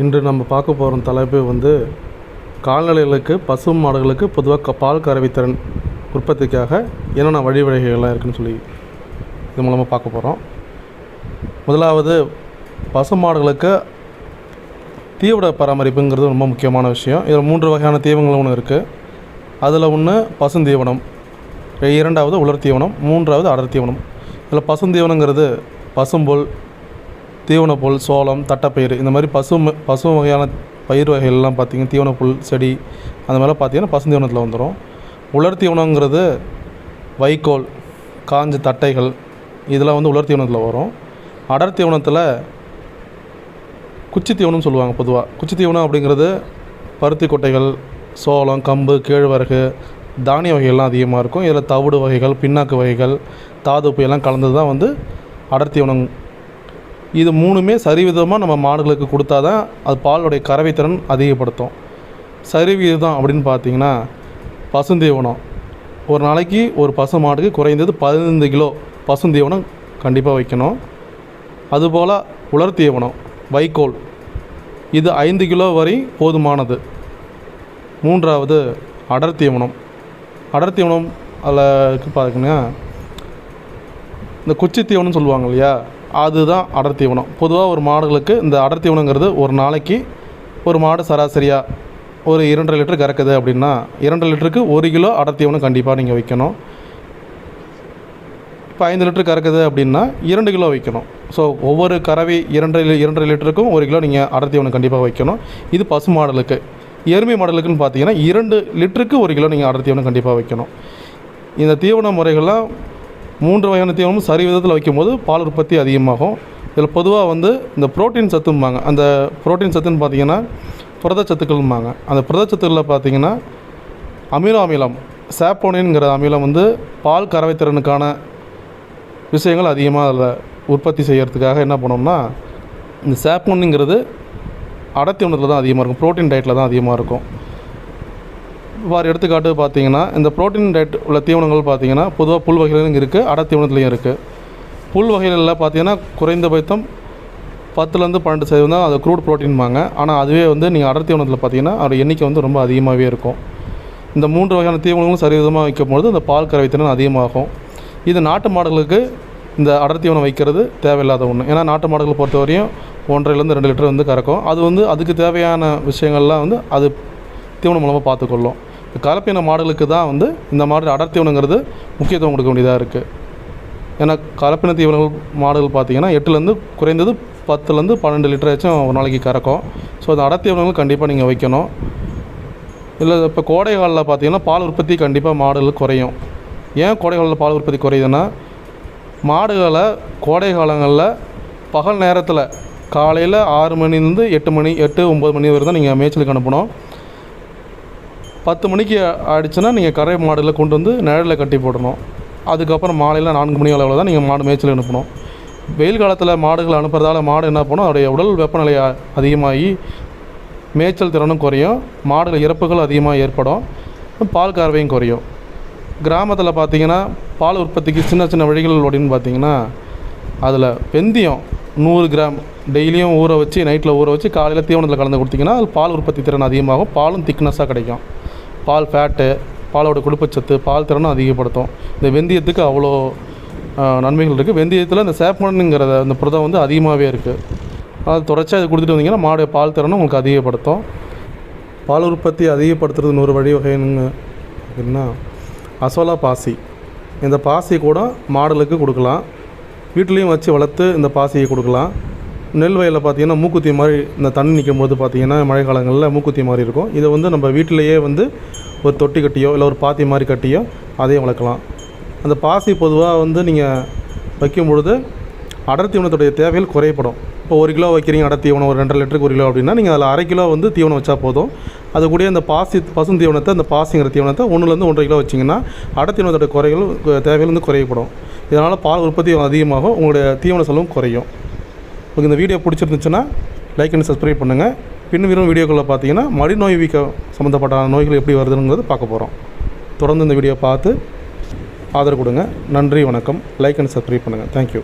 இன்று நம்ம பார்க்க போகிற தலைப்பு வந்து கால்நடைகளுக்கு பசு மாடுகளுக்கு பொதுவாக பால் கறவைத்திறன் உற்பத்திக்காக என்னென்ன வழிவகைகள்லாம் இருக்குதுன்னு சொல்லி இது மூலமாக பார்க்க போகிறோம் முதலாவது பசு மாடுகளுக்கு தீவிர பராமரிப்புங்கிறது ரொம்ப முக்கியமான விஷயம். இதில் மூன்று வகையான தீவனங்கள் ஒன்று இருக்குது அதில் ஒன்று பசுந்தீவனம் இரண்டாவது உலர் தீவனம் மூன்றாவது அடர் தீவனம். இதில் பசுந்தீவனங்கிறது பசும்புல் தீவனப்புல் சோளம் தட்டைப்பயிறு இந்த மாதிரி பசு பசு வகையான பயிர் வகைகள்லாம் பார்த்திங்கன்னா தீவனப்புல் செடி அந்த மாதிரிலாம் பார்த்திங்கன்னா பசுந்தீவனத்தில் வந்துடும் உலர் தீவனங்கிறது வைக்கோல் காஞ்ச தட்டைகள் இதெல்லாம் வந்து உலர் தீவனத்தில் வரும். அடர் தீவனத்தில் குச்சி தீவனம்னு சொல்லுவாங்க பொதுவாக குச்சி தீவனம் அப்படிங்கிறது பருத்தி கொட்டைகள் சோளம் கம்பு கேழ்வரகு தானிய வகைகள்லாம் அதிகமாக இருக்கும். இதில் தவிடு வகைகள் பின்னாக்கு வகைகள் தாதுப்பு எல்லாம் கலந்தது தான் வந்து அடர் தீவனம் இது மூணுமே சரிவிதமாக நம்ம மாடுகளுக்கு கொடுத்தா தான் அது பாலுடைய கறவைத்திறன் அதிகப்படுத்தும். சரிவிகிதம் அப்படின்னு பார்த்தீங்கன்னா பசுந்தீவனம். ஒரு நாளைக்கு ஒரு பசு மாட்டுக்கு குறைந்தது பதினைந்து கிலோ பசுந்தீவனம் கண்டிப்பாக வைக்கணும். அதுபோல் உலர் தீவனம் வைக்கோல். இது ஐந்து கிலோ வரை போதுமானது. மூன்றாவது அடர் தீவனம் அடர் தீவனம் அதில் பார்த்தீங்கன்னா இந்த குச்சி தீவனம்னு சொல்லுவாங்க இல்லையா? அதுதான் அடர் தீவனம். பொதுவாக ஒரு மாடுகளுக்கு இந்த அடர் தீவனங்கிறது ஒரு நாளைக்கு ஒரு மாடு சராசரியாக ஒரு இரண்டரை லிட்டர் கறக்குது அப்படின்னா இரண்டு லிட்டருக்கு ஒரு கிலோ அடர் தீவனம் கண்டிப்பாக நீங்கள் வைக்கணும். இப்போ ஐந்து லிட்டர் கறக்குது அப்படின்னா இரண்டு கிலோ வைக்கணும். ஸோ ஒவ்வொரு கறவை இரண்டரை இரண்டரை லிட்டருக்கும் ஒரு கிலோ நீங்கள் அடர் தீவனம் கண்டிப்பாக வைக்கணும். இது பசு மாடலுக்கு எருமை மாடலுக்குன்னு பார்த்தீங்கன்னா இரண்டு லிட்டருக்கு ஒரு கிலோ நீங்கள் அடர் தீவனம் கண்டிப்பாக வைக்கணும். இந்த தீவன முறைகள்லாம் மூன்று வகையான தீவனமும் சரி விதத்தில் வைக்கும்போது பால் உற்பத்தி அதிகமாகும். இதில் பொதுவாக வந்து இந்த புரோட்டீன் சத்தும்பாங்க. அந்த புரோட்டீன் சத்துன்னு பார்த்தீங்கன்னா புரதச்சத்துக்கள்ம்பாங்க அந்த புரதச்சத்துக்களில் பார்த்தீங்கன்னா அமினோ அமிலம் சாப்போனின்ங்கிற அமிலம் வந்து பால் கறவைத்திறனுக்கான விஷயங்கள் அதிகமாக அதில் உற்பத்தி செய்கிறதுக்காக என்ன பண்ணோம்னா இந்த சாப்போனுங்கிறது அடத்தீவனத்தில் தான் அதிகமாக இருக்கும். புரோட்டீன் டயட்டில் தான் அதிகமாக இருக்கும். வார் எடுத்துக்காட்டு பார்த்தீங்கன்னா இந்த புரோட்டீன் டயட் உள்ள தீவனங்கள் பார்த்தீங்கன்னா பொதுவாக புல் வகையிலும் இருக்குது அடை தீவனத்துலையும் இருக்குது புல் வகைகளில் பார்த்தீங்கன்னா குறைந்தபட்சம் பத்துலேருந்து பன்னெண்டு சதவீதம் தான் அது க்ரூட் ப்ரோட்டீன்பாங்க ஆனால் அதுவே வந்து நீங்கள் அடர் தீவனத்தில் பார்த்தீங்கன்னா அதோட எண்ணிக்கை வந்து ரொம்ப அதிகமாகவே இருக்கும். இந்த மூன்று வகையான தீவனங்களும் சரிவிதமாக வைக்கும்பொழுது இந்த பால் கறவைத்திறன் அதிகமாகும். இது நாட்டு மாடுகளுக்கு இந்த அடர் தீவனம் வைக்கிறது தேவையில்லாத ஒன்று ஏன்னா நாட்டு மாடுகளை பொறுத்தவரையும் ஒன்றரைலேருந்து ரெண்டு லிட்டர் வந்து கறக்கும். அது வந்து அதுக்கு தேவையான விஷயங்கள்லாம் வந்து அது தீவனம் மூலமாக பார்த்துக்கொள்ளும். கலப்பின மாடுகளுக்கு தான் வந்து இந்த மாடு அடர் தீவனங்கிறது முக்கியத்துவம் கொடுக்க வேண்டியதாக இருக்குது ஏன்னா கலப்பின தீவனங்கள் மாடுகள் பார்த்தீங்கன்னா எட்டுலேருந்து குறைந்தது பத்துலேருந்து பன்னெண்டு லிட்டராச்சும் ஒரு நாளைக்கு கறக்கும். ஸோ அந்த அடர் தீவனங்கள் கண்டிப்பாக நீங்கள் வைக்கணும். இல்லை இப்போ கோடை காலில் பார்த்தீங்கன்னா பால் உற்பத்தி கண்டிப்பாக மாடுகள் குறையும். ஏன் கோடை காலில் பால் உற்பத்தி குறையுதுன்னா மாடுகளை கோடை காலங்களில் பகல் நேரத்தில் காலையில் ஆறு மணிலேருந்து எட்டு மணி எட்டு ஒம்பது மணி வரை தான் நீங்கள் மேய்ச்சலுக்கு அனுப்பணும். பத்து மணிக்கு ஆயிடுச்சுன்னா நீங்கள் கரை மாடுகளை கொண்டு வந்து நிழலில் கட்டி போடணும். அதுக்கப்புறம் மாலையில் நான்கு மணி அளவில் தான் நீங்கள் மாடு மேய்ச்சல் அனுப்பணும். வெயில் காலத்தில் மாடுகள் அனுப்புறதால மாடு என்ன பண்ணும் அதோடைய உடல் வெப்பநிலை அதிகமாகி மேய்ச்சல் திறனும் குறையும். மாடுகள் இறப்புகள் அதிகமாக ஏற்படும். பால் கறவையும் குறையும். கிராமத்தில் பார்த்தீங்கன்னா பால் உற்பத்திக்கு சின்ன சின்ன வழிகள் அப்படின்னு பார்த்தீங்கன்னா அதில் வெந்தயம் நூறு கிராம் டெய்லியும் ஊற வச்சு நைட்டில் ஊற வச்சு காலையில் தீவனத்தில் கலந்து கொடுத்தீங்கன்னா அது பால் உற்பத்தி திறன் அதிகமாகும். பாலும் திக்னஸாக கிடைக்கும். பால் ஃபேட்டு பாலோட கொழுப்புச்சத்து பால் திறனும் அதிகப்படுத்தும். இந்த வெந்தயத்துக்கு அவ்வளோ நன்மைகள் இருக்குது வெந்தயத்தில் இந்த சேப்பனுங்கிற அந்த புரதம் வந்து அதிகமாகவே இருக்குது அது தொடர்ச்சியாக அது கொடுத்துட்டு வந்தீங்கன்னா மாடு பால் திறனும் உங்களுக்கு அதிகப்படுத்தும். பால் உற்பத்தி அதிகப்படுத்துறது ஒரு வழி வகைன்னு அப்படின்னா அசோலா பாசி. இந்த பாசி கூட மாடுகளுக்கு கொடுக்கலாம். வீட்லேயும் வச்சு வளர்த்து இந்த பாசியை கொடுக்கலாம். நெல் வயலில் பார்த்தீங்கன்னா மூக்குத்தி மாதிரி இந்த தண்ணி நிற்கும் போது பார்த்தீங்கன்னா மழை காலங்களில் மூக்குத்தி மாதிரி இருக்கும். இதை வந்து நம்ம வீட்டிலையே வந்து ஒரு தொட்டி கட்டியோ இல்லை ஒரு பாத்தி மாதிரி கட்டியோ அதையும் வளர்க்கலாம். அந்த பாசி பொதுவாக வந்து நீங்கள் வைக்கும் பொழுது அடர் தீவனத்துடைய தேவைகள் குறைப்படும் இப்போ ஒரு கிலோ வைக்கிறீங்க அடர் தீவனம் ஒரு ரெண்டரை லிட்டருக்கு ஒரு கிலோ அப்படின்னா நீங்கள் அதில் அரை கிலோ வந்து தீவனம் வச்சா போதும். அது கூட அந்த பாசி பசும் தீவனத்தை அந்த பாசிங்கிற தீவனத்தை ஒன்றுலேருந்து ஒன்றரை கிலோ வச்சிங்கன்னா அடர் தீவனத்தோட குறைகள் தேவைகள் வந்து குறையப்படும். இதனால் பால் உற்பத்தி அதிகமாகும் உங்களுடைய தீவன செலவும் குறையும். உங்களுக்கு இந்த வீடியோ பிடிச்சிருந்துச்சுன்னா லைக் அண்ட் சப்ஸ்கிரைப் பண்ணுங்கள் பின் வரும் வீடியோக்களில் பார்த்தீங்கன்னா மடிநோய் வீக்க சம்மந்தப்பட்ட நோய்கள் எப்படி வருதுங்கிறது பார்க்க போகிறோம் தொடர்ந்து இந்த வீடியோ பார்த்து ஆதரவு கொடுங்க. நன்றி வணக்கம். லைக் அண்ட் சப்ஸ்கிரைப் பண்ணுங்கள் தேங்க்யூ